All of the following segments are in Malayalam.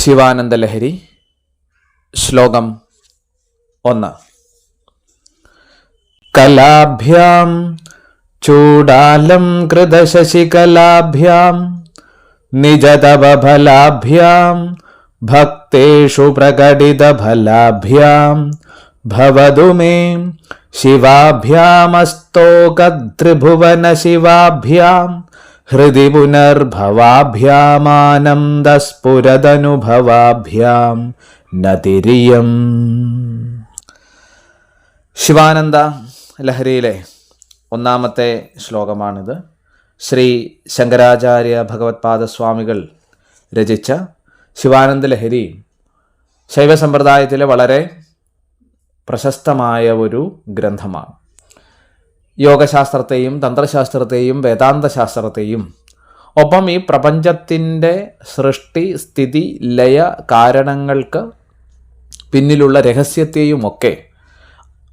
ശിവാനന്ദലഹരി ശ്ലോകം ഒന്ന്. കലാഭ്യാം ചൂടാലം കൃതശശികലാഭ്യാം നിജതവഫലാഭ്യാം ഭക്തേഷു പ്രകടിതഫലാഭ്യാം ഭവതു മേ ശിവാഭ്യാമസ്തോകത്രിഭുവന ശിവാഭ്യാം ഹൃദി പുനർഭവാഭ്യാമാനന്ദസ്ഫുരദനുഭവാഭ്യാം നതിരിയം. ശിവാനന്ദ ലഹരിയിലെ ഒന്നാമത്തെ ശ്ലോകമാണിത്. ശ്രീ ശങ്കരാചാര്യ ഭഗവത്പാദസ്വാമികൾ രചിച്ച ശിവാനന്ദ ലഹരി ശൈവസമ്പ്രദായത്തിലെ വളരെ പ്രശസ്തമായ ഒരു ഗ്രന്ഥമാണ്. യോഗശാസ്ത്രത്തെയും തന്ത്രശാസ്ത്രത്തെയും വേദാന്ത ശാസ്ത്രത്തെയും ഒപ്പം ഈ പ്രപഞ്ചത്തിന്റെ സൃഷ്ടി സ്ഥിതി ലയ കാരണങ്ങൾക്ക് പിന്നിലുള്ള രഹസ്യത്തെയും ഒക്കെ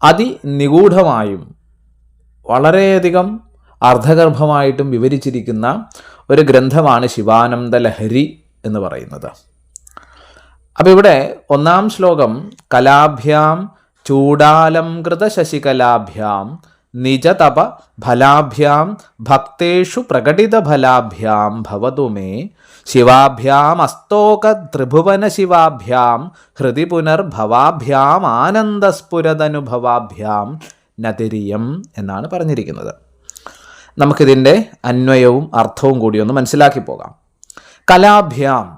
അതിനിഗൂഢമായും വളരെയധികം അർദ്ധഗർഭമായിട്ടും വിവരിച്ചിരിക്കുന്ന ഒരു ഗ്രന്ഥമാണ് ശിവാനന്ദ ലഹരി എന്ന് പറയുന്നത്. അപ്പം ഇവിടെ ഒന്നാം ശ്ലോകം കലാഭ്യാം ചൂടാലംകൃത ശശികലാഭ്യാം നിജതപ ഫലാഭ്യാം ഭക്തേഷു പ്രകടിത ഫലാഭ്യാം ഭവതു മേ. ശിവാഭ്യാം അസ്തോക ത്രിഭുവന ശിവാഭ്യാം ഹൃദി പുനർഭവാഭ്യാം ആനന്ദസ്ഫുരതനുഭവാഭ്യാം നതിരിയം എന്നാണ് പറഞ്ഞിരിക്കുന്നത്. നമുക്കിതിന്റെ അന്വയവും അർത്ഥവും കൂടി ഒന്ന് മനസ്സിലാക്കി പോകാം. കലാഭ്യാം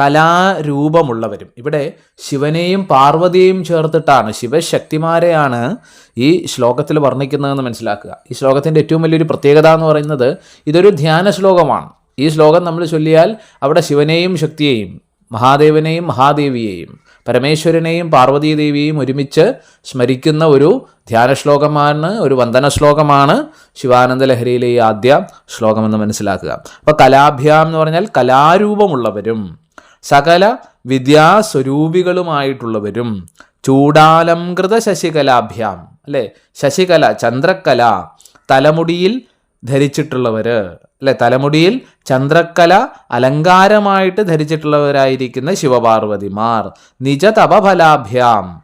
കലാരൂപമുള്ളവരും. ഇവിടെ ശിവനെയും പാർവതിയെയും ചേർത്തിട്ടാണ് ശിവശക്തിമാരെയാണ് ഈ ശ്ലോകത്തിൽ വർണിക്കുന്നതെന്ന് മനസ്സിലാക്കുക. ഈ ശ്ലോകത്തിന്റെ ഏറ്റവും വലിയൊരു പ്രത്യേകത എന്ന് പറയുന്നത് ഇതൊരു ധ്യാന ശ്ലോകമാണ്. ഈ ശ്ലോകം നമ്മൾ ചൊല്ലിയാൽ അവിടെ ശിവനെയും ശക്തിയെയും മഹാദേവനെയും മഹാദേവിയെയും പരമേശ്വരനെയും പാർവതീദേവിയെയും ഒരുമിച്ച് സ്മരിക്കുന്ന ഒരു ധ്യാന ശ്ലോകമാണ് ഒരു വന്ദന ശ്ലോകമാണ് ശിവാനന്ദ ലഹരിയിലെ ഈ ആദ്യ ശ്ലോകമെന്ന് മനസ്സിലാക്കുക. അപ്പോൾ കലാഭ്യാം എന്ന് പറഞ്ഞാൽ കലാരൂപമുള്ളവരും. സകല വിദ്യാസ്വരൂപികളുമായിട്ടുള്ളവരും ചൂടാലംകൃത ശശികലാഭ്യാം അല്ലേ? ശശികല ചന്ദ്രക്കല തലമുടിയിൽ ധരിച്ചിട്ടുള്ളവർ അല്ലെ? തലമുടിയിൽ ചന്ദ്രക്കല അലങ്കാരമായിട്ട് ധരിച്ചിട്ടുള്ളവരായിരിക്കുന്ന ശിവപാർവതിമാർ നിജ തപഫലാഭ്യാം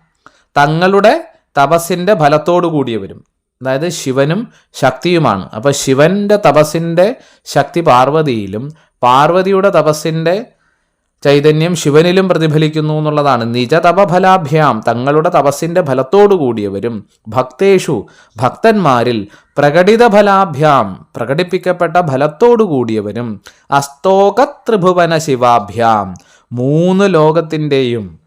തങ്ങളുടെ തപസ്സിന്റെ ഫലത്തോടു കൂടിയവരും അതായത് ശിവനും ശക്തിയുമാണ്. അപ്പോൾ ശിവന്റെ തപസ്സിന്റെ ശക്തി പാർവതിയിലും പാർവതിയുടെ തപസ്സിന്റെ ചൈതന്യം ശിവനിലും പ്രതിഫലിക്കുന്നു എന്നുള്ളതാണ്. നിജതപഫലാഭ്യാം തങ്ങളുടെ തപസ്സിന്റെ ഫലത്തോടു കൂടിയവരും ഭക്തേഷു ഭക്തന്മാരിൽ പ്രകടിത ഫലാഭ്യാം പ്രകടിപ്പിക്കപ്പെട്ട ഫലത്തോടു കൂടിയവരും അസ്തോക ത്രിഭുവന ശിവാഭ്യാം. മൂന്ന് ലോകത്തിന്റെയും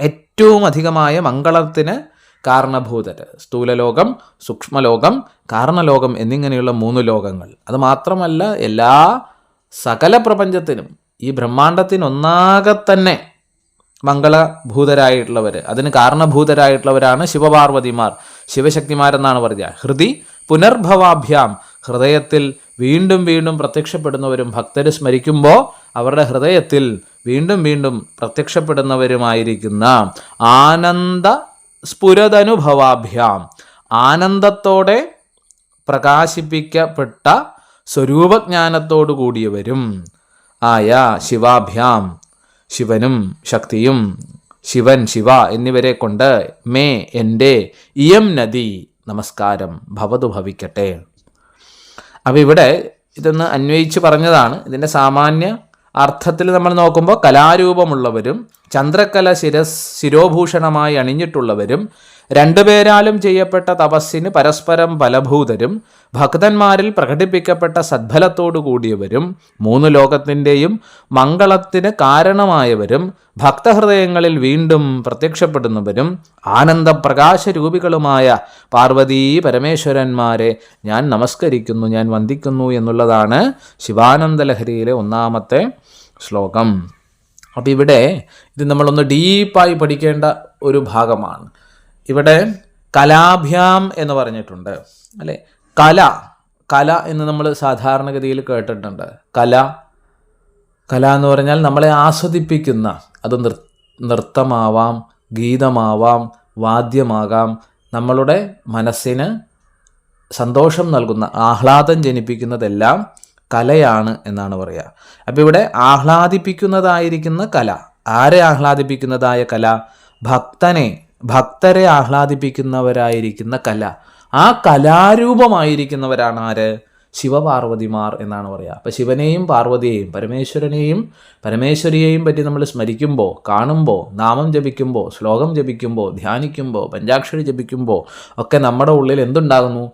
ഏറ്റവും അധികമായ മംഗളത്തിന് കാരണഭൂതർ സ്ഥൂലലോകം സൂക്ഷ്മലോകം കാരണലോകം എന്നിങ്ങനെയുള്ള മൂന്ന് ലോകങ്ങൾ. അത് മാത്രമല്ല എല്ലാ സകല പ്രപഞ്ചത്തിനും ഈ ബ്രഹ്മാണ്ടത്തിനൊന്നാകെ തന്നെ മംഗളഭൂതരായിട്ടുള്ളവർ അതിന് കാരണഭൂതരായിട്ടുള്ളവരാണ് ശിവപാർവതിമാർ. ശിവശക്തിമാരെന്നാണ് പറയുക ഹൃദി പുനർഭവാഭ്യാം. ഹൃദയത്തിൽ വീണ്ടും വീണ്ടും പ്രത്യക്ഷപ്പെടുന്നവരും ഭക്തർ സ്മരിക്കുമ്പോൾ അവരുടെ ഹൃദയത്തിൽ വീണ്ടും വീണ്ടും പ്രത്യക്ഷപ്പെടുന്നവരുമായിരിക്കുന്ന ആനന്ദ സ്ഫുരതനുഭവാഭ്യാം. ആനന്ദത്തോടെ പ്രകാശിപ്പിക്കപ്പെട്ട സ്വരൂപജ്ഞാനത്തോടു കൂടിയവരും ആയ ശിവാഭ്യാം ശിവനും ശക്തിയും ശിവൻ ശിവ എന്നിവരെ കൊണ്ട് മേ എന്റെ ഇയം നദി നമസ്കാരം ഭവതു ഭവിക്കട്ടെ. അപ്പോൾ ഇവിടെ ഇതൊന്ന് അന്വയിച്ച് പറഞ്ഞതാണ്. ഇതിന്റെ സാമാന്യ അർത്ഥത്തിൽ നമ്മൾ നോക്കുമ്പോൾ കലാരൂപമുള്ളവരും ചന്ദ്രക്കല ശിരസ് ശിരോഭൂഷണമായി അണിഞ്ഞിട്ടുള്ളവരും രണ്ടുപേരാലും ചെയ്യപ്പെട്ട തപസ്സിന് പരസ്പരം ഫലഭൂതരും ഭക്തന്മാരിൽ പ്രകടിപ്പിക്കപ്പെട്ട സദ്ഫലത്തോടു കൂടിയവരും മൂന്ന് ലോകത്തിന്റെയും മംഗളത്തിന് കാരണമായവരും ഭക്തഹൃദയങ്ങളിൽ വീണ്ടും പ്രത്യക്ഷപ്പെടുന്നവരും ആനന്ദപ്രകാശരൂപികളുമായ പാർവതീ പരമേശ്വരന്മാരെ ഞാൻ നമസ്കരിക്കുന്നു ഞാൻ വന്ദിക്കുന്നു എന്നുള്ളതാണ് ശിവാനന്ദ ലഹരിയിലെ ഒന്നാമത്തെ ശ്ലോകം. അപ്പോൾ ഇവിടെ ഇത് നമ്മളൊന്ന് ഡീപ്പായി പഠിക്കേണ്ട ഒരു ഭാഗമാണ്. ഇവിടെ കലാഭ്യാം എന്ന് പറഞ്ഞിട്ടുണ്ട്. അല്ലേ? കല കല എന്ന് നമ്മൾ സാധാരണഗതിയിൽ കേട്ടിട്ടുണ്ട്. കല കല എന്ന് പറഞ്ഞാൽ നമ്മളെ ആസ്വദിപ്പിക്കുന്ന അത് നൃത്തമാവാം ഗീതമാവാം വാദ്യമാകാം നമ്മളുടെ മനസ്സിന് സന്തോഷം നൽകുന്ന ആഹ്ലാദം ജനിപ്പിക്കുന്നതെല്ലാം കലയാണ് എന്നാണ് പറയുക. അപ്പോൾ ഇവിടെ ആഹ്ലാദിപ്പിക്കുന്നതായിരിക്കുന്ന കല ആരെ ആഹ്ലാദിപ്പിക്കുന്നതായ കല? ഭക്തനെ ഭക്തരെ ആഹ്ലാദിപ്പിക്കുന്നവരായിരിക്കുന്ന കല. ആ കലാരൂപമായിരിക്കുന്നവരാണ് ആര് ശിവപാർവതിമാർ എന്നാണ് പറയുക അപ്പോൾ ശിവനെയും പാർവതിയെയും പരമേശ്വരനെയും പരമേശ്വരിയെയും പറ്റി നമ്മൾ സ്മരിക്കുമ്പോൾ കാണുമ്പോൾ നാമം ജപിക്കുമ്പോൾ ശ്ലോകം ജപിക്കുമ്പോൾ ധ്യാനിക്കുമ്പോൾ പഞ്ചാക്ഷരി ജപിക്കുമ്പോൾ ഒക്കെ നമ്മുടെ ഉള്ളിൽ എന്തുണ്ടാകുന്നു?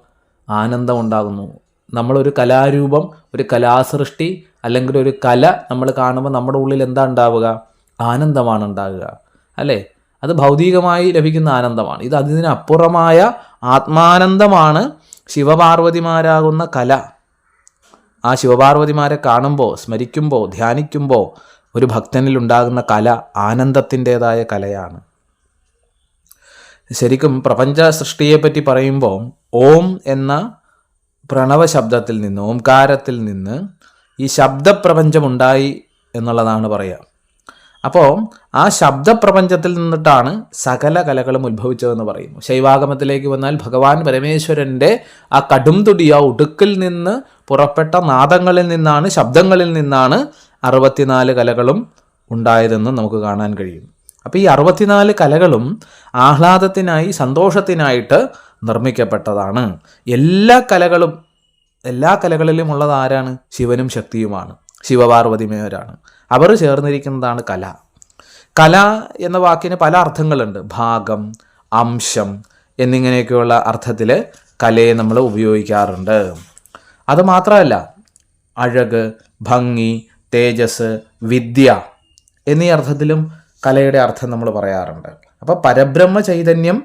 ആനന്ദം ഉണ്ടാകുന്നു നമ്മളൊരു കലാരൂപം ഒരു കലാസൃഷ്ടി അല്ലെങ്കിൽ ഒരു കല നമ്മൾ കാണുമ്പോൾ നമ്മുടെ ഉള്ളിൽ എന്താ ഉണ്ടാവുക? ആനന്ദമാണ് ഉണ്ടാകുക. അല്ലേ? അത് ഭൗതികമായി ലഭിക്കുന്ന ആനന്ദമാണ്. ഇത് അതിനപ്പുറമായ ആത്മാനന്ദമാണ് ശിവപാർവതിമാരാകുന്ന കല. ആ ശിവപാർവതിമാരെ കാണുമ്പോൾ സ്മരിക്കുമ്പോൾ ധ്യാനിക്കുമ്പോൾ ഒരു ഭക്തനിൽ ഉണ്ടാകുന്ന കല ആനന്ദത്തിന്റെതായ കലയാണ്. ശരിക്കും പ്രപഞ്ച സൃഷ്ടിയെപ്പറ്റി പറയുമ്പോൾ ഓം എന്ന പ്രണവ ശബ്ദത്തിൽ നിന്ന് ഓംകാരത്തിൽ നിന്ന് ഈ ശബ്ദപ്രപഞ്ചമുണ്ടായി എന്നുള്ളതാണ് പറയുക അപ്പോൾ ആ ശബ്ദപ്രപഞ്ചത്തിൽ നിന്നിട്ടാണ് സകല കലകളും ഉത്ഭവിച്ചതെന്ന് പറയുന്നു. ശൈവാഗമത്തിലേക്ക് വന്നാൽ ഭഗവാൻ പരമേശ്വരന്റെ ആ കടും തുടി ആ ഉടുക്കിൽ നിന്ന് പുറപ്പെട്ട നാദങ്ങളിൽ നിന്നാണ് ശബ്ദങ്ങളിൽ നിന്നാണ് അറുപത്തിനാല് കലകളും ഉണ്ടായതെന്ന് നമുക്ക് കാണാൻ കഴിയും. അപ്പോൾ ഈ അറുപത്തിനാല് കലകളും ആഹ്ലാദത്തിനായി സന്തോഷത്തിനായിട്ട് നിർമ്മിക്കപ്പെട്ടതാണ്. എല്ലാ കലകളും എല്ലാ കലകളിലും ഉള്ളത് ആരാണ്? ശിവനും ശക്തിയുമാണ്. ശിവപാർവതിമേവരാണ് അവർ ചേർന്നിരിക്കുന്നതാണ് കല. കല എന്ന വാക്കിന് പല അർത്ഥങ്ങളുണ്ട്. ഭാഗം അംശം എന്നിങ്ങനെയൊക്കെയുള്ള അർത്ഥത്തിൽ കലയെ നമ്മൾ ഉപയോഗിക്കാറുണ്ട്. അത് മാത്രമല്ല അഴക് ഭംഗി തേജസ് വിദ്യ എന്നീ അർത്ഥത്തിലും കലയുടെ അർത്ഥം നമ്മൾ പറയാറുണ്ട്. അപ്പോൾ പരബ്രഹ്മ ചൈതന്യം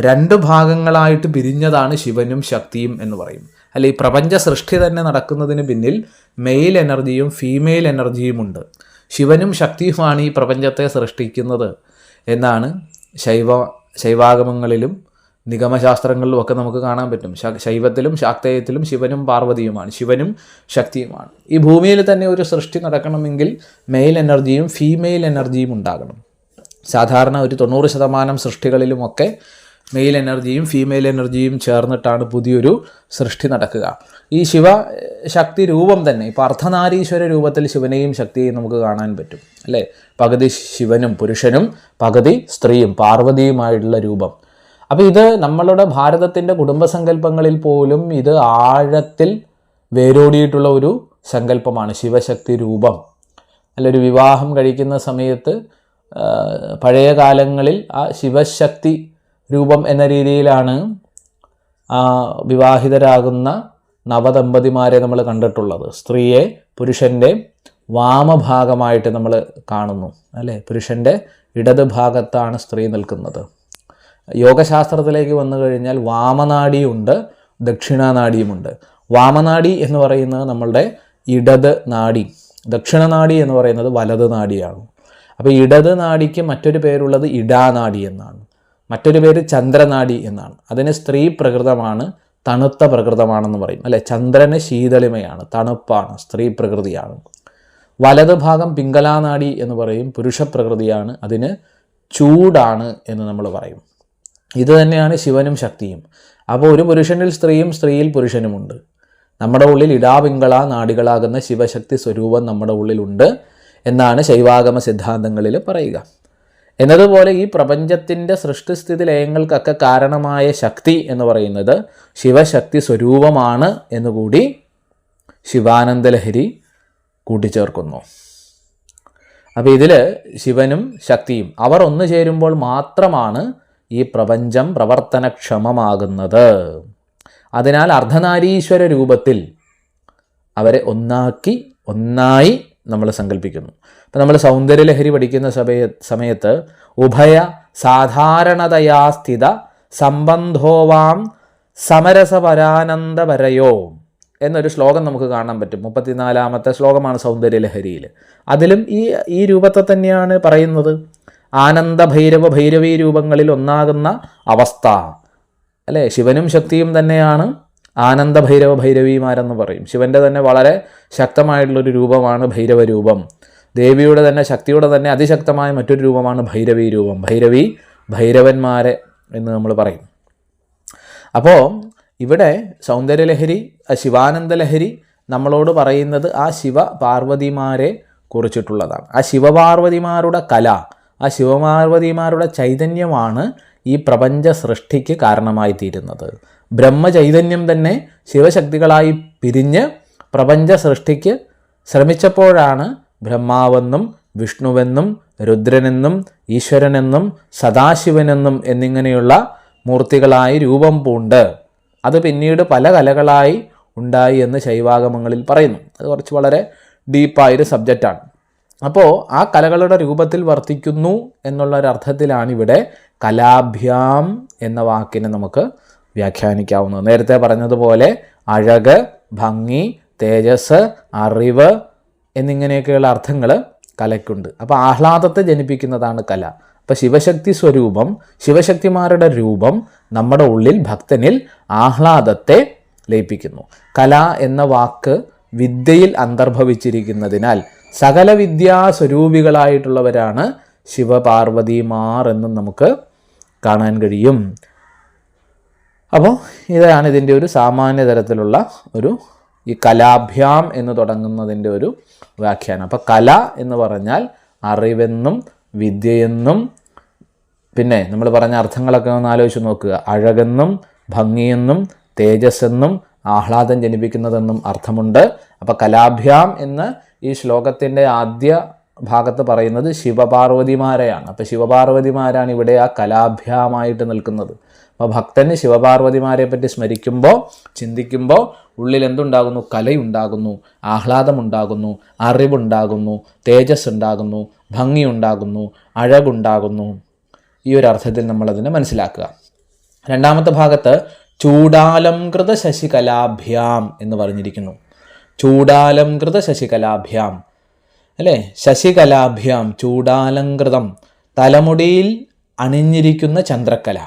രണ്ട് ഭാഗങ്ങളായിട്ട് പിരിഞ്ഞതാണ് ശിവനും ശക്തിയും എന്ന് പറയും. അല്ലെ ഈ പ്രപഞ്ച സൃഷ്ടി തന്നെ നടക്കുന്നതിന് പിന്നിൽ മെയിൽ എനർജിയും ഫീമെയിൽ എനർജിയും ഉണ്ട്. ശിവനും ശക്തിയുമാണ് ഈ പ്രപഞ്ചത്തെ സൃഷ്ടിക്കുന്നത് എന്നാണ് ശൈവ ശൈവാഗമങ്ങളിലും നിഗമശാസ്ത്രങ്ങളിലും ഒക്കെ നമുക്ക് കാണാൻ പറ്റും. ശൈവത്തിലും ശാക്തേയത്തിലും ശിവനും പാർവതിയുമാണ്. ശിവനും ശക്തിയുമാണ്. ഈ ഭൂമിയിൽ തന്നെ ഒരു സൃഷ്ടി നടക്കണമെങ്കിൽ മെയിൽ എനർജിയും ഫീമെയിൽ എനർജിയും ഉണ്ടാകണം. സാധാരണ ഒരു തൊണ്ണൂറ് ശതമാനം സൃഷ്ടികളിലുമൊക്കെ മെയിൽ എനർജിയും ഫീമെയിൽ എനർജിയും ചേർന്നിട്ടാണ് പുതിയൊരു സൃഷ്ടി നടക്കുക. ഈ ശിവ ശക്തി രൂപം തന്നെ ഇപ്പോൾ അർദ്ധനാരീശ്വര രൂപത്തിൽ ശിവനെയും ശക്തിയെയും നമുക്ക് കാണാൻ പറ്റും അല്ലേ? പകുതി ശിവനും പുരുഷനും പകുതി സ്ത്രീയും പാർവതിയുമായിട്ടുള്ള രൂപം. അപ്പോൾ ഇത് നമ്മളുടെ ഭാരതത്തിന്റെ കുടുംബസങ്കല്പങ്ങളിൽ പോലും ഇത് ആഴത്തിൽ വേരോടിയിട്ടുള്ള ഒരു സങ്കല്പമാണ് ശിവശക്തി രൂപം. അല്ല ഒരു വിവാഹം കഴിക്കുന്ന സമയത്ത് പഴയ കാലങ്ങളിൽ ആ ശിവശക്തി രൂപം എന്ന രീതിയിലാണ് വിവാഹിതരാകുന്ന നവദമ്പതിമാരെ നമ്മൾ കണ്ടിട്ടുള്ളത്. സ്ത്രീയെ പുരുഷന്റെ വാമഭാഗമായിട്ട് നമ്മൾ കാണുന്നു അല്ലേ? പുരുഷന്റെ ഇടത് ഭാഗത്താണ് സ്ത്രീ നിൽക്കുന്നത്. യോഗശാസ്ത്രത്തിലേക്ക് വന്നു കഴിഞ്ഞാൽ വാമനാടിയുണ്ട് ദക്ഷിണനാടിയുമുണ്ട്. വാമനാടി എന്ന് പറയുന്നത് നമ്മളുടെ ഇടത് നാടി ദക്ഷിണനാടി എന്ന് പറയുന്നത് വലത് നാടിയാണ്. അപ്പോൾ ഇടത് നാടിക്ക് മറ്റൊരു പേരുള്ളത് ഇടാനാടി എന്നാണ്. മറ്റൊരു പേര് ചന്ദ്രനാടി എന്നാണ്. അതിന് സ്ത്രീ പ്രകൃതമാണ് തണുത്ത പ്രകൃതമാണെന്ന് പറയും. അല്ലെ? ചന്ദ്രന് ശീതളിമയാണ് തണുപ്പാണ് സ്ത്രീ പ്രകൃതിയാണ്. വലത് ഭാഗം പിങ്കലാനാടി എന്ന് പറയും പുരുഷ പ്രകൃതിയാണ് അതിന് ചൂടാണ് എന്ന് നമ്മൾ പറയും. ഇത് തന്നെയാണ് ശിവനും ശക്തിയും. അപ്പോൾ ഒരു പുരുഷനിൽ സ്ത്രീയും സ്ത്രീയിൽ പുരുഷനുമുണ്ട്. നമ്മുടെ ഉള്ളിൽ ഇടാപിങ്കള നാടികളാകുന്ന ശിവശക്തി സ്വരൂപം നമ്മുടെ ഉള്ളിലുണ്ട് എന്നാണ് ശൈവാഗമ സിദ്ധാന്തങ്ങളിൽ പറയുക. എന്നതുപോലെ ഈ പ്രപഞ്ചത്തിന്റെ സൃഷ്ടിസ്ഥിതി ലയങ്ങൾക്കൊക്കെ കാരണമായ ശക്തി എന്ന് പറയുന്നത് ശിവശക്തി സ്വരൂപമാണ് എന്നുകൂടി ശിവാനന്ദലഹരി കൂട്ടിച്ചേർക്കുന്നു. അപ്പോൾ ഇതിൽ ശിവനും ശക്തിയും അവർ ഒന്നു ചേരുമ്പോൾ മാത്രമാണ് ഈ പ്രപഞ്ചം പ്രവർത്തനക്ഷമമാകുന്നത്. അതിനാൽ അർദ്ധനാരീശ്വര രൂപത്തിൽ അവരെ ഒന്നാക്കി ഒന്നായി നമ്മൾ സങ്കല്പിക്കുന്നു. അപ്പം നമ്മൾ സൗന്ദര്യലഹരി പഠിക്കുന്ന സമയ സമയത്ത് ഉഭയ സാധാരണതയാ സ്ഥിത സംബന്ധോവാം സമരസപരാനന്ദപരയോ എന്നൊരു ശ്ലോകം നമുക്ക് കാണാൻ പറ്റും. മുപ്പത്തിനാലാമത്തെ ശ്ലോകമാണ് സൗന്ദര്യലഹരിയിൽ അതിലും ഈ ഈ രൂപത്തെ തന്നെയാണ് പറയുന്നത്. ആനന്ദ ഭൈരവ ഭൈരവി രൂപങ്ങളിൽ ഒന്നാകുന്ന അവസ്ഥ. അല്ലേ? ശിവനും ശക്തിയും തന്നെയാണ് ആനന്ദ ഭൈരവ ഭൈരവിമാരെന്ന് പറയും. ശിവന്റെ തന്നെ വളരെ ശക്തമായിട്ടുള്ളൊരു രൂപമാണ് ഭൈരവ രൂപം ദേവിയുടെ തന്നെ ശക്തിയുടെ തന്നെ അതിശക്തമായ മറ്റൊരു രൂപമാണ് ഭൈരവി രൂപം. ഭൈരവി ഭൈരവന്മാരെ എന്ന് നമ്മൾ പറയും. അപ്പോൾ ഇവിടെ സൗന്ദര്യലഹരി ശിവാനന്ദ ലഹരി നമ്മളോട് പറയുന്നത് ആ ശിവ പാർവതിമാരെ കുറിച്ചിട്ടുള്ളതാണ്. ആ ശിവപാർവതിമാരുടെ കല ആ ശിവപാർവതിമാരുടെ ചൈതന്യമാണ് ഈ പ്രപഞ്ച സൃഷ്ടിക്ക് കാരണമായി തീരുന്നത് ബ്രഹ്മചൈതന്യം തന്നെ ശിവശക്തികളായി പിരിഞ്ഞ് പ്രപഞ്ച സൃഷ്ടിക്ക് ശ്രമിച്ചപ്പോഴാണ് ബ്രഹ്മാവെന്നും വിഷ്ണുവെന്നും രുദ്രനെന്നും ഈശ്വരനെന്നും സദാശിവനെന്നും എന്നിങ്ങനെയുള്ള മൂർത്തികളായി രൂപം പൂണ്ട്. അത് പിന്നീട് പല കലകളായി ഉണ്ടായി എന്ന് ശൈവാഗമങ്ങളിൽ പറയുന്നു. അത് കുറച്ച് വളരെ ഡീപ്പായൊരു സബ്ജക്റ്റാണ്. അപ്പോൾ ആ കലകളുടെ രൂപത്തിൽ വർത്തിക്കുന്നു എന്നുള്ള ഒരർത്ഥത്തിലാണിവിടെ കലാഭ്യാം എന്ന വാക്കിനെ നമുക്ക് വ്യാഖ്യാനിക്കാവുന്നത്. നേരത്തെ പറഞ്ഞതുപോലെ അഴക് ഭംഗി തേജസ് അറിവ് എന്നിങ്ങനെയൊക്കെയുള്ള അർത്ഥങ്ങൾ കലയ്ക്കുണ്ട്. അപ്പോൾ ആഹ്ലാദത്തെ ജനിപ്പിക്കുന്നതാണ് കല. അപ്പോൾ ശിവശക്തി സ്വരൂപം ശിവശക്തിമാരുടെ രൂപം നമ്മുടെ ഉള്ളിൽ ഭക്തനിൽ ആഹ്ലാദത്തെ ലയിപ്പിക്കുന്നു. കല എന്ന വാക്ക് വിദ്യയിൽ അന്തർഭവിച്ചിരിക്കുന്നതിനാൽ സകല വിദ്യാസ്വരൂപികളായിട്ടുള്ളവരാണ് ശിവപാർവതിമാർ എന്നും നമുക്ക് കാണാൻ കഴിയും. അപ്പോൾ ഇതാണ് ഇതിന്റെ ഒരു സാമാന്യ തരത്തിലുള്ള ഒരു ഈ കലാഭ്യാം എന്ന് തുടങ്ങുന്നതിന്റെ ഒരു വ്യാഖ്യാനം. അപ്പോൾ കല എന്ന് പറഞ്ഞാൽ അറിവെന്നും വിദ്യയെന്നും പിന്നെ നമ്മൾ പറഞ്ഞ അർത്ഥങ്ങളൊക്കെ ഒന്ന് ആലോചിച്ച് നോക്കുക. അഴകെന്നും ഭംഗിയെന്നും തേജസ്സെന്നും ആഹ്ലാദം ജനിപ്പിക്കുന്നതെന്നും അർത്ഥമുണ്ട്. അപ്പോൾ കലാഭ്യാം എന്ന് ഈ ശ്ലോകത്തിന്റെ ആദ്യ ഭാഗത്ത് പറയുന്നത് ശിവപാർവതിമാരെയാണ്. അപ്പോൾ ശിവപാർവതിമാരാണ് ഇവിടെ ആ കലാഭ്യാമായിട്ട് നിൽക്കുന്നത്. അപ്പോൾ ഭക്തന് ശിവപാർവതിമാരെ പറ്റി സ്മരിക്കുമ്പോൾ ചിന്തിക്കുമ്പോൾ ഉള്ളിൽ എന്തുണ്ടാകുന്നു? കലയുണ്ടാകുന്നു ആഹ്ലാദമുണ്ടാകുന്നു അറിവുണ്ടാകുന്നു തേജസ് ഉണ്ടാകുന്നു ഭംഗിയുണ്ടാകുന്നു അഴകുണ്ടാകുന്നു. ഈ ഒരു അർത്ഥത്തിൽ നമ്മളതിനെ മനസ്സിലാക്കുക. രണ്ടാമത്തെ ഭാഗത്ത് ചൂടാലംകൃത ശശികലാഭ്യാം എന്ന് പറഞ്ഞിരിക്കുന്നു. ചൂടാലംകൃത ശശികലാഭ്യാം. അല്ലേ? ശശികലാഭ്യാം ചൂടാലംകൃതം. തലമുടിയിൽ അണിഞ്ഞിരിക്കുന്ന ചന്ദ്രക്കല.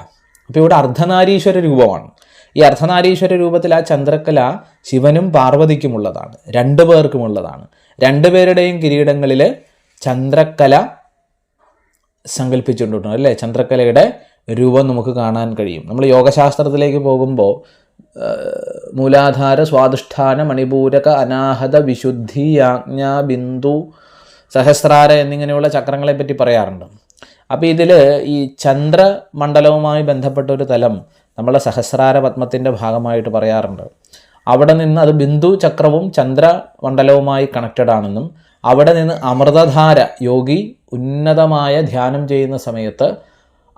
അപ്പോൾ ഇവിടെ അർദ്ധനാരീശ്വര രൂപമാണ്. ഈ അർദ്ധനാരീശ്വര രൂപത്തിൽ ആ ചന്ദ്രക്കല ശിവനും പാർവതിക്കുമുള്ളതാണ്. രണ്ടു പേർക്കുമുള്ളതാണ്. രണ്ടുപേരുടെയും കിരീടങ്ങളിൽ ചന്ദ്രക്കല സങ്കല്പിച്ചിട്ടുണ്ട്. അല്ലേ? ചന്ദ്രക്കലയുടെ രൂപം നമുക്ക് കാണാൻ കഴിയും. നമ്മൾ യോഗശാസ്ത്രത്തിലേക്ക് പോകുമ്പോൾ മൂലാധാര സ്വാധിഷ്ഠാന മണിപൂരക അനാഹത വിശുദ്ധി യാജ്ഞ ബിന്ദു സഹസ്രാര എന്നിങ്ങനെയുള്ള ചക്രങ്ങളെ പറ്റി പറയാറുണ്ട്. അപ്പോൾ ഇതിൽ ഈ ചന്ദ്രമണ്ഡലവുമായി ബന്ധപ്പെട്ട ഒരു തലം നമ്മളെ സഹസ്രാര പത്മത്തിന്റെ ഭാഗമായിട്ട് പറയാറുണ്ട്. അവിടെ നിന്ന് അത് ബിന്ദു ചക്രവും ചന്ദ്രമണ്ഡലവുമായി കണക്റ്റഡ് ആണെന്നും അവിടെ നിന്ന് അമൃതധാര യോഗി ഉന്നതമായ ധ്യാനം ചെയ്യുന്ന സമയത്ത്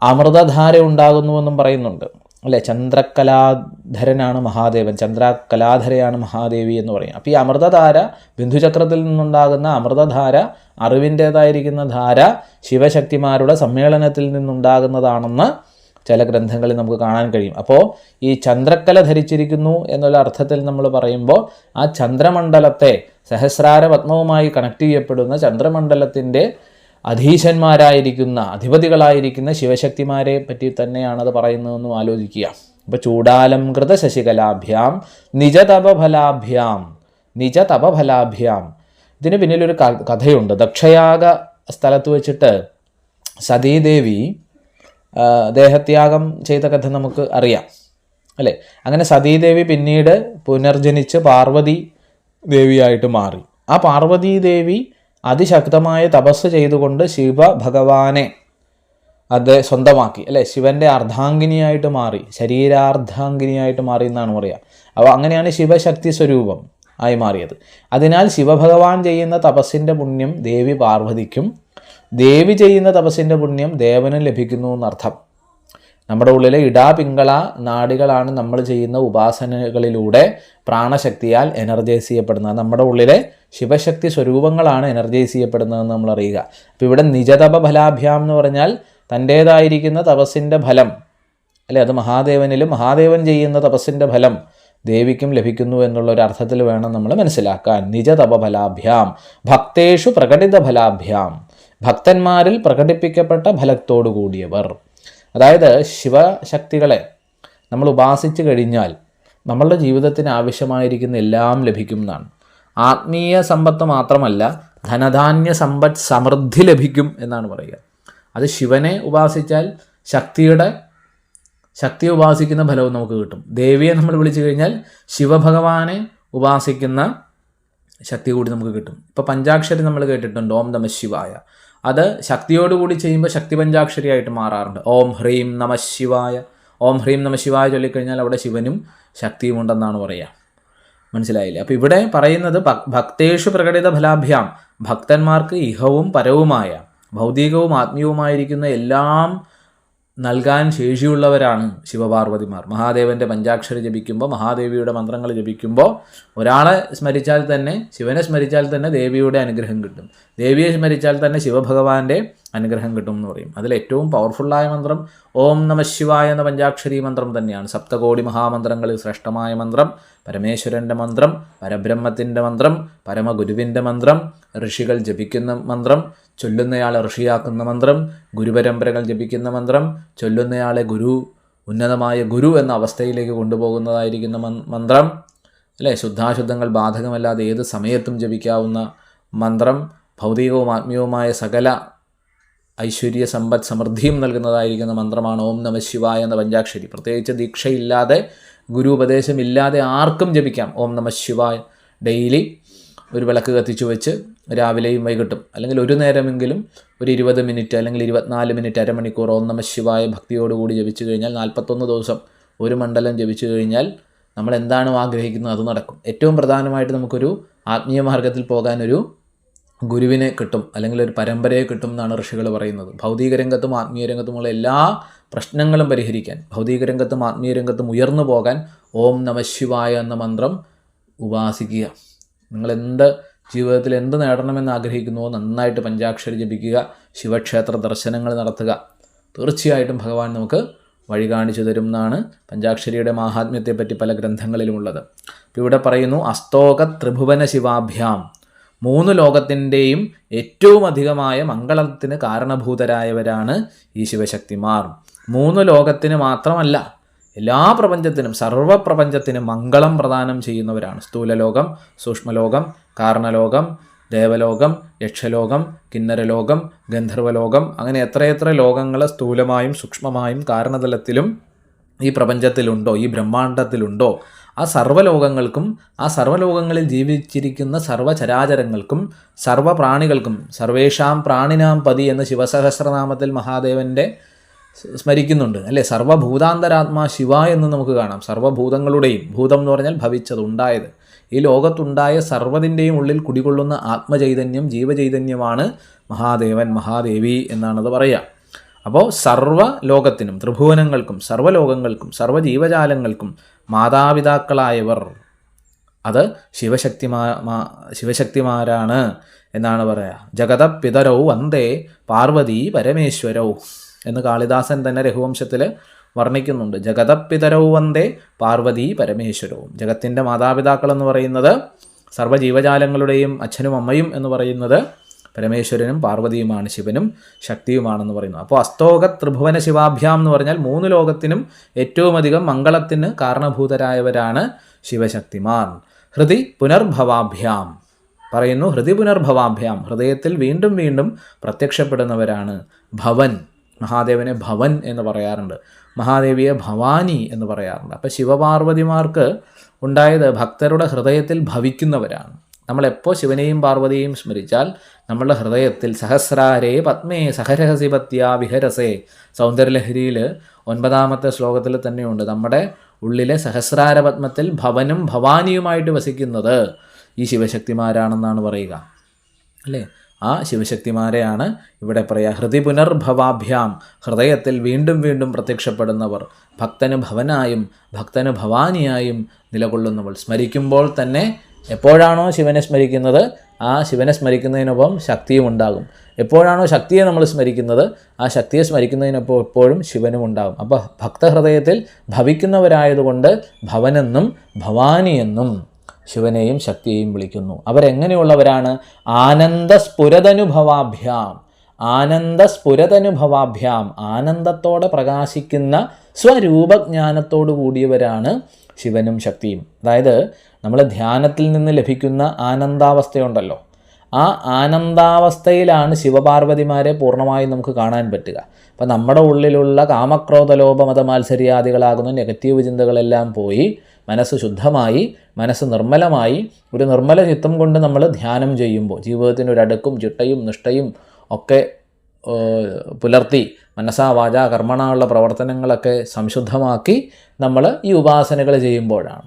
അമൃതധാര ഉണ്ടാകുന്നുവെന്നും പറയുന്നുണ്ട്. അല്ലേ? ചന്ദ്രകലാധരനാണ് മഹാദേവൻ ചന്ദ്രകലാധരയാണ് മഹാദേവി എന്ന് പറയും. അപ്പോൾ ഈ അമൃതധാര ബിന്ദുചക്രത്തിൽ നിന്നുണ്ടാകുന്ന അമൃതധാര അറിവിന്റേതായിരിക്കുന്ന ധാര ശിവശക്തിമാരുടെ സമ്മേളനത്തിൽ നിന്നുണ്ടാകുന്നതാണെന്ന് ചില ഗ്രന്ഥങ്ങളിൽ നമുക്ക് കാണാൻ കഴിയും. അപ്പോൾ ഈ ചന്ദ്രക്കല ധരിച്ചിരിക്കുന്നു എന്നുള്ള അർത്ഥത്തിൽ നമ്മൾ പറയുമ്പോൾ ആ ചന്ദ്രമണ്ഡലത്തെ സഹസ്രാര പത്മവുമായി കണക്ട് ചെയ്യപ്പെടുന്ന ചന്ദ്രമണ്ഡലത്തിന്റെ അധീശന്മാരായിരിക്കുന്ന അധിപതികളായിരിക്കുന്ന ശിവശക്തിമാരെ പറ്റി തന്നെയാണ് അത് പറയുന്നതെന്നും ആലോചിക്കുക. അപ്പോൾ ചൂടാലംകൃത ശശികലാഭ്യാം നിജതപഫലാഭ്യാം നിജതപഫലാഭ്യാം ഇതിന് പിന്നിലൊരു കഥയുണ്ട്. ദക്ഷയാഗ സ്ഥലത്ത് വെച്ചിട്ട് സതീദേവി ദേഹത്യാഗം ചെയ്ത കഥ നമുക്ക് അറിയാം. അല്ലേ? അങ്ങനെ സതീദേവി പിന്നീട് പുനർജനിച്ച് പാർവതി ദേവിയായിട്ട് മാറി. ആ പാർവതി ദേവി അതിശക്തമായ തപസ് ചെയ്തുകൊണ്ട് ശിവ ഭഗവാനെ അത് സ്വന്തമാക്കി. അല്ലേ? ശിവന്റെ അർദ്ധാംഗിനിയായിട്ട് മാറി. ശരീരാർദ്ധാംഗിനിയായിട്ട് മാറി എന്നാണ് പറയുക അപ്പോൾ അങ്ങനെയാണ് ശിവശക്തി സ്വരൂപം. ആയി മാറിയത്. അതിനാൽ ശിവഭഗവാൻ ചെയ്യുന്ന തപസ്സിന്റെ പുണ്യം ദേവി പാർവതിക്കും ദേവി ചെയ്യുന്ന തപസ്സിന്റെ പുണ്യം ദേവനും ലഭിക്കുന്നു എന്നർത്ഥം. നമ്മുടെ ഉള്ളിലെ ഇടാ പിങ്കള നാടികളാണ് നമ്മൾ ചെയ്യുന്ന ഉപാസനകളിലൂടെ പ്രാണശക്തിയാൽ എനർജൈസ് ചെയ്യപ്പെടുന്നത്. നമ്മുടെ ഉള്ളിലെ ശിവശക്തി സ്വരൂപങ്ങളാണ് എനർജൈസ് ചെയ്യപ്പെടുന്നതെന്ന് നമ്മൾ അറിയുക. അപ്പോൾ ഇവിടെ നിജതപ ഫലാഭ്യാം എന്ന് പറഞ്ഞാൽ തന്റേതായിരിക്കുന്ന തപസ്സിന്റെ ഫലം അല്ലെ? അത് മഹാദേവനിലും മഹാദേവൻ ചെയ്യുന്ന തപസ്സിന്റെ ഫലം ദേവിക്കും ലഭിക്കുന്നു എന്നുള്ള ഒരു അർത്ഥത്തിൽ വേണം നമ്മൾ മനസ്സിലാക്കാൻ. നിജതപ ഫലാഭ്യാം ഭക്തേഷു പ്രകടിത ഫലാഭ്യാം ഭക്തന്മാരിൽ പ്രകടിപ്പിക്കപ്പെട്ട ഫലത്തോടു കൂടിയവർ. അതായത് ശിവശക്തികളെ നമ്മൾ ഉപാസിച്ചു കഴിഞ്ഞാൽ നമ്മളുടെ ജീവിതത്തിന് ആവശ്യമായിരിക്കുന്ന എല്ലാം ലഭിക്കും എന്നാണ്. ആത്മീയ സമ്പത്ത് മാത്രമല്ല ധനധാന്യ സമ്പത്ത് സമൃദ്ധി ലഭിക്കും എന്നാണ് പറയുക. അത് ശിവനെ ഉപാസിച്ചാൽ ശക്തിയുടെ ശക്തിയെ ഉപാസിക്കുന്ന ഫലവും നമുക്ക് കിട്ടും. ദേവിയെ നമ്മൾ വിളിച്ചു കഴിഞ്ഞാൽ ശിവഭഗവാനെ ഉപാസിക്കുന്ന ശക്തി കൂടി നമുക്ക് കിട്ടും. ഇപ്പോൾ പഞ്ചാക്ഷരി നമ്മൾ കേട്ടിട്ടുണ്ട് ഓം നമ ശിവായ. അത് ശക്തിയോടുകൂടി ചെയ്യുമ്പോൾ ശക്തി പഞ്ചാക്ഷരിയായിട്ട് മാറാറുണ്ട്. ഓം ഹ്രീം നമ ശിവായ. ഓം ഹ്രീം നമ ശിവായ ചൊല്ലിക്കഴിഞ്ഞാൽ അവിടെ ശിവനും ശക്തിയും ഉണ്ടെന്നാണ് പറയുക. മനസ്സിലായില്ലേ? അപ്പോൾ ഇവിടെ പറയുന്നത് ഭക്- ഭക്തേഷു പ്രകടിത ഫലാഭ്യാം. ഭക്തന്മാർക്ക് ഇഹവും പരവുമായ ഭൗതികവും ആത്മീയവുമായിരിക്കുന്ന എല്ലാം നൽകാൻ ശേഷിയുള്ളവരാണ് ശിവപാർവതിമാർ. മഹാദേവന്റെ പഞ്ചാക്ഷരി ജപിക്കുമ്പോൾ മഹാദേവിയുടെ മന്ത്രങ്ങൾ ജപിക്കുമ്പോൾ ഒരാളെ സ്മരിച്ചാൽ തന്നെ ശിവനെ സ്മരിച്ചാൽ തന്നെ ദേവിയുടെ അനുഗ്രഹം കിട്ടും. ദേവിയെ സ്മരിച്ചാൽ തന്നെ ശിവഭഗവാന്റെ അനുഗ്രഹം കിട്ടും എന്ന് പറയും. അതിൽ ഏറ്റവും പവർഫുള്ളായ മന്ത്രം ഓം നമ ശിവായ എന്ന പഞ്ചാക്ഷരി മന്ത്രം തന്നെയാണ്. സപ്തകോടി മഹാമന്ത്രങ്ങളിൽ ശ്രേഷ്ഠമായ മന്ത്രം പരമേശ്വരന്റെ മന്ത്രം പരബ്രഹ്മത്തിന്റെ മന്ത്രം പരമഗുരുവിന്റെ മന്ത്രം ഋഷികൾ ജപിക്കുന്ന മന്ത്രം ചൊല്ലുന്നയാളെ ഋഷിയാക്കുന്ന മന്ത്രം ഗുരുപരമ്പരകൾ ജപിക്കുന്ന മന്ത്രം ചൊല്ലുന്നയാളെ ഗുരു ഉന്നതമായ ഗുരു എന്ന അവസ്ഥയിലേക്ക് കൊണ്ടുപോകുന്നതായിരിക്കുന്ന മന്ത്രം അല്ലേ? ശുദ്ധാശുദ്ധങ്ങൾ ബാധകമല്ലാതെ ഏത് സമയത്തും ജപിക്കാവുന്ന മന്ത്രം ഭൗതികവും ആത്മീയവുമായ സകല ഐശ്വര്യ സമ്പദ് സമൃദ്ധിയും നൽകുന്നതായിരിക്കുന്ന മന്ത്രമാണ് ഓം നമ ശിവായ എന്ന പഞ്ചാക്ഷരി. പ്രത്യേകിച്ച് ദീക്ഷയില്ലാതെ ഗുരു ഉപദേശമില്ലാതെ ആർക്കും ജപിക്കാം ഓം നമ ശിവായ. ഡെയിലി ഒരു വിളക്ക് കത്തിച്ചു വെച്ച് രാവിലെയും വൈകിട്ടും അല്ലെങ്കിൽ ഒരു നേരമെങ്കിലും ഒരു ഇരുപത് മിനിറ്റ് അല്ലെങ്കിൽ ഇരുപത്തിനാല് മിനിറ്റ് അരമണിക്കൂർ ഓം നമ ശിവായ ഭക്തിയോടുകൂടി ജപിച്ചു കഴിഞ്ഞാൽ നാൽപ്പത്തൊന്ന് ദിവസം ഒരു മണ്ഡലം ജപിച്ചു കഴിഞ്ഞാൽ നമ്മൾ എന്താണോ ആഗ്രഹിക്കുന്നത്? അത് നടക്കും. ഏറ്റവും പ്രധാനമായിട്ട് നമുക്കൊരു ആത്മീയ മാർഗത്തിൽ പോകാനൊരു ഗുരുവിനെ കിട്ടും അല്ലെങ്കിൽ ഒരു പരമ്പരയെ കിട്ടും എന്നാണ് ഋഷികൾ പറയുന്നത്. ഭൗതിക രംഗത്തും ആത്മീയ രംഗത്തുമുള്ള എല്ലാ പ്രശ്നങ്ങളും പരിഹരിക്കാൻ ഭൗതിക രംഗത്തും ആത്മീയ രംഗത്തും ഉയർന്നു പോകാൻ ഓം നമ ശിവായ എന്ന മന്ത്രം ഉപാസിക്കുക. നിങ്ങൾ എന്ത് ജീവിതത്തിൽ എന്ത് നേടണമെന്ന് ആഗ്രഹിക്കുന്നുവോ നന്നായിട്ട് പഞ്ചാക്ഷരി ജപിക്കുക ശിവക്ഷേത്ര ദർശനങ്ങൾ നടത്തുക. തീർച്ചയായിട്ടും ഭഗവാൻ നമുക്ക് വഴി കാണിച്ചു തരും എന്നാണ് പഞ്ചാക്ഷരിയുടെ മാഹാത്മ്യത്തെപ്പറ്റി പല ഗ്രന്ഥങ്ങളിലുമുള്ളത്. ഇവിടെ പറയുന്നു അസ്തോക ത്രിഭുവന ശിവാഭ്യാം. മൂന്ന് ലോകത്തിന്റെയും ഏറ്റവും അധികമായ മംഗളത്തിന് കാരണഭൂതരായവരാണ് ഈ ശിവശക്തിമാർ. മൂന്ന് ലോകത്തിന് മാത്രമല്ല എല്ലാ പ്രപഞ്ചത്തിനും സർവപ്രപഞ്ചത്തിനും മംഗളം പ്രദാനം ചെയ്യുന്നവരാണ്. സ്ഥൂലലോകം സൂക്ഷ്മലോകം കാരണലോകം ദേവലോകം യക്ഷലോകം കിന്നരലോകം ഗന്ധർവലോകം അങ്ങനെ എത്രയെത്ര ലോകങ്ങൾ സ്ഥൂലമായും സൂക്ഷ്മമായും കാരണതലത്തിലും ഈ പ്രപഞ്ചത്തിലുണ്ടോ ഈ ബ്രഹ്മാണ്ടത്തിലുണ്ടോ ആ സർവലോകങ്ങൾക്കും ആ സർവലോകങ്ങളിൽ ജീവിച്ചിരിക്കുന്ന സർവചരാചരങ്ങൾക്കും സർവപ്രാണികൾക്കും സർവേഷാം പ്രാണിനാം പതി എന്ന ശിവസഹസ്രനാമത്തിൽ മഹാദേവന്റെ സ്മരിക്കുന്നുണ്ട്. അല്ലേ? സർവഭൂതാന്തരാത്മാ ശിവ എന്ന് നമുക്ക് കാണാം. സർവഭൂതങ്ങളുടെയും ഭൂതം എന്ന് പറഞ്ഞാൽ ഭവിച്ചത് ഉണ്ടായത് ഈ ലോകത്തുണ്ടായ സർവതിന്റെയും ഉള്ളിൽ കുടികൊള്ളുന്ന ആത്മചൈതന്യം ജീവചൈതന്യമാണ് മഹാദേവൻ മഹാദേവി എന്നാണത് പറയുക. അപ്പോൾ സർവ ലോകത്തിനും ത്രിഭുവനങ്ങൾക്കും സർവലോകങ്ങൾക്കും സർവജീവജാലങ്ങൾക്കും മാതാപിതാക്കളായവർ. അത് ശിവശക്തിമാ ശിവശക്തിമാരാണ് എന്നാണ് പറയുക ജഗത വന്ദേ പാർവതി പരമേശ്വരൗ എന്ന് കാളിദാസൻ തന്നെ രഘുവംശത്തിൽ വർണിക്കുന്നുണ്ട്. ജഗതപിതരൗ വന്ദേ പാർവതി പരമേശ്വരവും ജഗത്തിന്റെ മാതാപിതാക്കൾ എന്ന് പറയുന്നത് സർവജീവജാലങ്ങളുടെയും അച്ഛനും അമ്മയും എന്ന് പറയുന്നത് പരമേശ്വരനും പാർവതിയുമാണ് ശിവനും ശക്തിയുമാണെന്ന് പറയുന്നു. അപ്പോൾ അസ്തോക ത്രിഭുവന ശിവാഭ്യാം എന്ന് പറഞ്ഞാൽ മൂന്ന് ലോകത്തിനും ഏറ്റവും അധികം മംഗളത്തിന് കാരണഭൂതരായവരാണ് ശിവശക്തിമാർ ഹൃദി പുനർഭവാഭ്യാം. പറയുന്നു ഹൃദി പുനർഭവാഭ്യാം. ഹൃദയത്തിൽ വീണ്ടും വീണ്ടും പ്രത്യക്ഷപ്പെടുന്നവരാണ് ഭവൻ. മഹാദേവനെ ഭവൻ എന്ന് പറയാറുണ്ട്. മഹാദേവിയെ ഭവാനി എന്ന് പറയാറുണ്ട്. അപ്പോൾ ശിവപാർവതിമാർക്ക് ഉണ്ടായത് ഭക്തരുടെ ഹൃദയത്തിൽ ഭവിക്കുന്നവരാണ്. നമ്മളെപ്പോൾ ശിവനെയും പാർവതിയെയും സ്മരിച്ചാൽ നമ്മളുടെ ഹൃദയത്തിൽ സഹസ്രാരേ പത്മേ സഹരഹസിപത്യ വിഹരസേ. സൗന്ദര്യലഹരിയിൽ ഒൻപതാമത്തെ ശ്ലോകത്തിൽ തന്നെയുണ്ട്. നമ്മുടെ ഉള്ളിലെ സഹസ്രാര പത്മത്തിൽ ഭവനും ഭവാനിയുമായിട്ട് വസിക്കുന്നത് ഈ ശിവശക്തിമാരാണെന്നാണ് പറയുക. അല്ലേ? ആ ശിവശക്തിമാരെയാണ് ഇവിടെ പറയുക ഹൃദി പുനർഭവാഭ്യാം ഹൃദയത്തിൽ വീണ്ടും വീണ്ടും പ്രത്യക്ഷപ്പെടുന്നവർ. ഭക്തന് ഭവനായും ഭക്തന് ഭവാനിയായും നിലകൊള്ളുന്നവൾ. സ്മരിക്കുമ്പോൾ തന്നെ എപ്പോഴാണോ ശിവനെ സ്മരിക്കുന്നത് ആ ശിവനെ സ്മരിക്കുന്നതിനൊപ്പം ശക്തിയും ഉണ്ടാകും. എപ്പോഴാണോ ശക്തിയെ നമ്മൾ സ്മരിക്കുന്നത് ആ ശക്തിയെ സ്മരിക്കുന്നതിനൊപ്പം എപ്പോഴും ശിവനും ഉണ്ടാകും. അപ്പോൾ ഭക്തഹൃദയത്തിൽ ഭവിക്കുന്നവരായതുകൊണ്ട് ഭവനെന്നും ഭവാനിയെന്നും ശിവനെയും ശക്തിയെയും വിളിക്കുന്നു. അവരെങ്ങനെയുള്ളവരാണ്? ആനന്ദ സ്ഫുരതനുഭവാഭ്യാം ആനന്ദ സ്ഫുരതനുഭവാഭ്യാം ആനന്ദത്തോടെ പ്രകാശിക്കുന്ന സ്വരൂപജ്ഞാനത്തോടു കൂടിയവരാണ് ശിവനും ശക്തിയും. അതായത് നമ്മൾ ധ്യാനത്തിൽ നിന്ന് ലഭിക്കുന്ന ആനന്ദാവസ്ഥയുണ്ടല്ലോ. ആ ആനന്ദാവസ്ഥയിലാണ് ശിവപാർവതിമാരെ പൂർണമായും നമുക്ക് കാണാൻ പറ്റുക. അപ്പം നമ്മുടെ ഉള്ളിലുള്ള കാമക്രോധ മതമാത്സര്യാദികളാകുന്ന മത മാത്സര്യാദികളാകുന്ന നെഗറ്റീവ് ചിന്തകളെല്ലാം പോയി മനസ്സ് ശുദ്ധമായി മനസ്സ് നിർമ്മലമായി ഒരു നിർമ്മല ചിത്തം കൊണ്ട് നമ്മൾ ധ്യാനം ചെയ്യുമ്പോൾ ജീവിതത്തിനൊരടുക്കും ചിട്ടയും നിഷ്ഠയും ഒക്കെ പുലർത്തി മനസ്സാ വാച കർമ്മണ ഉള്ള പ്രവർത്തനങ്ങളൊക്കെ സംശുദ്ധമാക്കി നമ്മൾ ഈ ഉപാസനകൾ ചെയ്യുമ്പോഴാണ്.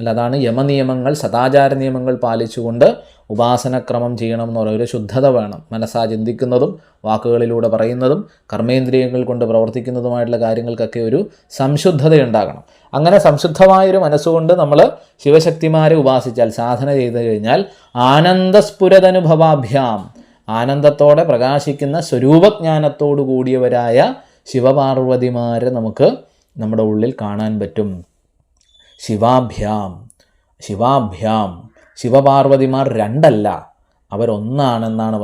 അല്ല അതാണ് യമനിയമങ്ങൾ സദാചാര നിയമങ്ങൾ പാലിച്ചുകൊണ്ട് ഉപാസനക്രമം ചെയ്യണം എന്ന് പറയുന്ന ഒരു ശുദ്ധത വേണം. മനസ്സാ ചിന്തിക്കുന്നതും വാക്കുകളിലൂടെ പറയുന്നതും കർമ്മേന്ദ്രിയങ്ങൾ കൊണ്ട് പ്രവർത്തിക്കുന്നതുമായിട്ടുള്ള കാര്യങ്ങൾക്കൊക്കെ ഒരു സംശുദ്ധത ഉണ്ടാകണം അങ്ങനെ സംശുദ്ധമായൊരു മനസ്സുകൊണ്ട് നമ്മൾ ശിവശക്തിമാരെ ഉപാസിച്ചാൽ സാധന ചെയ്തു കഴിഞ്ഞാൽ ആനന്ദസ്ഫുരതനുഭവാഭ്യാം. ആനന്ദത്തോടെ പ്രകാശിക്കുന്ന സ്വരൂപജ്ഞാനത്തോടു കൂടിയവരായ ശിവപാർവതിമാരെ നമുക്ക് നമ്മുടെ ഉള്ളിൽ കാണാൻ പറ്റും. ശിവാഭ്യാം ശിവാഭ്യാം. ശിവപാർവതിമാർ രണ്ടല്ല. അവരൊന്നാണെന്നാണ്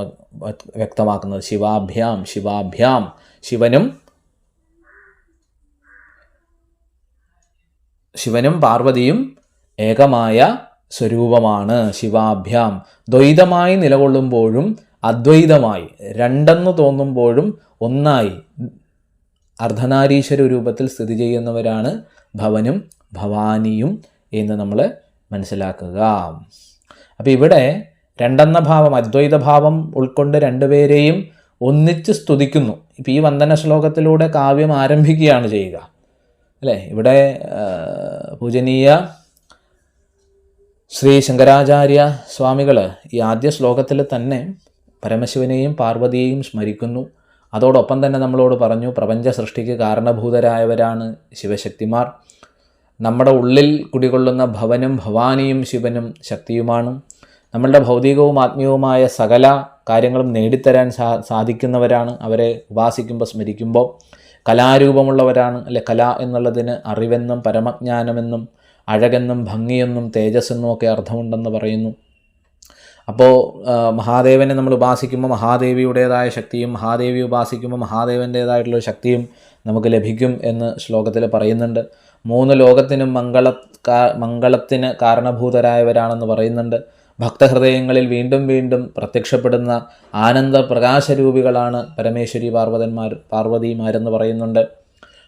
വ്യക്തമാക്കുന്നത്. ശിവാഭ്യാം ശിവാഭ്യാം. ശിവനും ശിവനും പാർവതിയും ഏകമായ സ്വരൂപമാണ് ശിവാഭ്യാം. ദ്വൈതമായി നിലകൊള്ളുമ്പോഴും അദ്വൈതമായി രണ്ടെന്ന് തോന്നുമ്പോഴും ഒന്നായി. അർദ്ധനാരീശ്വര രൂപത്തിൽ സ്ഥിതി ചെയ്യുന്നവരാണ് ഭവനും ഭവാനിയും എന്ന് നമ്മൾ മനസ്സിലാക്കുക. അപ്പോൾ ഇവിടെ രണ്ടെന്ന ഭാവം അദ്വൈത ഭാവം ഉൾക്കൊണ്ട് രണ്ടുപേരെയും ഒന്നിച്ച് സ്തുതിക്കുന്നു. ഇപ്പോൾ ഈ വന്ദന ശ്ലോകത്തിലൂടെ കാവ്യം ആരംഭിക്കുകയാണ് ചെയ്യുക. അല്ലേ? ഇവിടെ പൂജനീയ ശ്രീ ശങ്കരാചാര്യ സ്വാമികൾ ഈ ആദ്യ ശ്ലോകത്തിൽ തന്നെ പരമശിവനെയും പാർവതിയെയും സ്മരിക്കുന്നു. അതോടൊപ്പം തന്നെ നമ്മളോട് പറഞ്ഞു പ്രപഞ്ച സൃഷ്ടിക്ക് കാരണഭൂതരായവരാണ് ശിവശക്തിമാർ. നമ്മുടെ ഉള്ളിൽ കുടികൊള്ളുന്ന ഭവനും ഭവാനിയും ശിവനും ശക്തിയുമാണ്. നമ്മളുടെ ഭൗതികവും ആത്മീയവുമായ സകല കാര്യങ്ങളും നേടിത്തരാൻ സാ സാധിക്കുന്നവരാണ് അവരെ ഉപാസിക്കുമ്പോൾ സ്മരിക്കുമ്പോൾ. കലാരൂപമുള്ളവരാണ് അല്ലെ കല എന്നുള്ളതിന് അറിവെന്നും പരമജ്ഞാനമെന്നും അഴകെന്നും ഭംഗിയെന്നും തേജസ്സെന്നും ഒക്കെ അർത്ഥമുണ്ടെന്ന് പറയുന്നു. അപ്പോൾ മഹാദേവനെ നമ്മൾ ഉപാസിക്കുമ്പോൾ മഹാദേവിയുടേതായ ശക്തിയും മഹാദേവി ഉപാസിക്കുമ്പോൾ മഹാദേവന്റേതായിട്ടുള്ള ശക്തിയും നമുക്ക് ലഭിക്കും എന്ന് ശ്ലോകത്തിൽ പറയുന്നുണ്ട്. മൂന്ന് ലോകത്തിനും മംഗള മംഗളത്തിന് കാരണഭൂതരായവരാണെന്ന് പറയുന്നുണ്ട്. ഭക്തഹൃദയങ്ങളിൽ വീണ്ടും വീണ്ടും പ്രത്യക്ഷപ്പെടുന്ന ആനന്ദ പ്രകാശരൂപികളാണ് പരമേശ്വരി പാർവതന്മാർ പാർവതിമാരെന്ന് പറയുന്നുണ്ട്.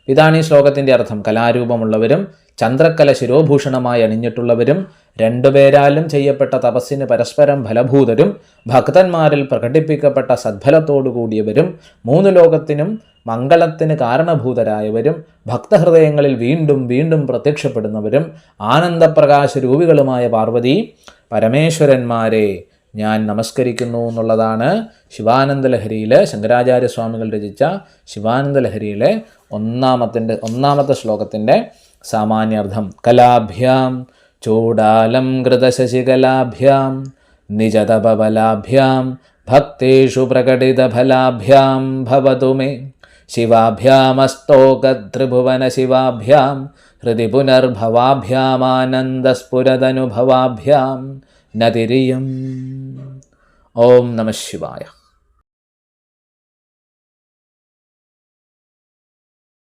ഇതാണ് ഈ ശ്ലോകത്തിന്റെ അർത്ഥം. കലാരൂപമുള്ളവരും ചന്ദ്രക്കല ശിരോഭൂഷണമായി അണിഞ്ഞിട്ടുള്ളവരും രണ്ടുപേരാലും ചെയ്യപ്പെട്ട തപസ്സിന് പരസ്പരം ഫലഭൂതരും ഭക്തന്മാരിൽ പ്രകടിപ്പിക്കപ്പെട്ട സദ്ഫലത്തോടു കൂടിയവരും മൂന്ന് ലോകത്തിനും മംഗളത്തിന് കാരണഭൂതരായവരും ഭക്തഹൃദയങ്ങളിൽ വീണ്ടും വീണ്ടും പ്രത്യക്ഷപ്പെടുന്നവരും ആനന്ദപ്രകാശ രൂപികളുമായ പാർവതി പരമേശ്വരന്മാരെ ഞാൻ നമസ്കരിക്കുന്നു എന്നുള്ളതാണ് ശിവാനന്ദ ലഹരിയിലെ ശങ്കരാചാര്യ സ്വാമികൾ രചിച്ച ശിവാനന്ദ ലഹരിയിലെ ഒന്നാമത്തിന്റെ ഒന്നാമത്തെ ശ്ലോകത്തിന്റെ സാമാന്യാർത്ഥം കലാഭ്യാം ചൂടാലം കൃതശശികലാഭ്യാം നിജതപബലാഭ്യാം ഭക്തേഷു പ്രകടിതഫലാഭ്യാം ഭവതു മേ ശിവാഭ്യാമസ്തോകത്രിഭുവന ശിവാഭ്യാം ഹൃദി പുനർഭവാഭ്യാമാനന്ദസ്ഫുരതനുഭവാഭ്യാം നതിരിയം ഓം നമ ശിവായ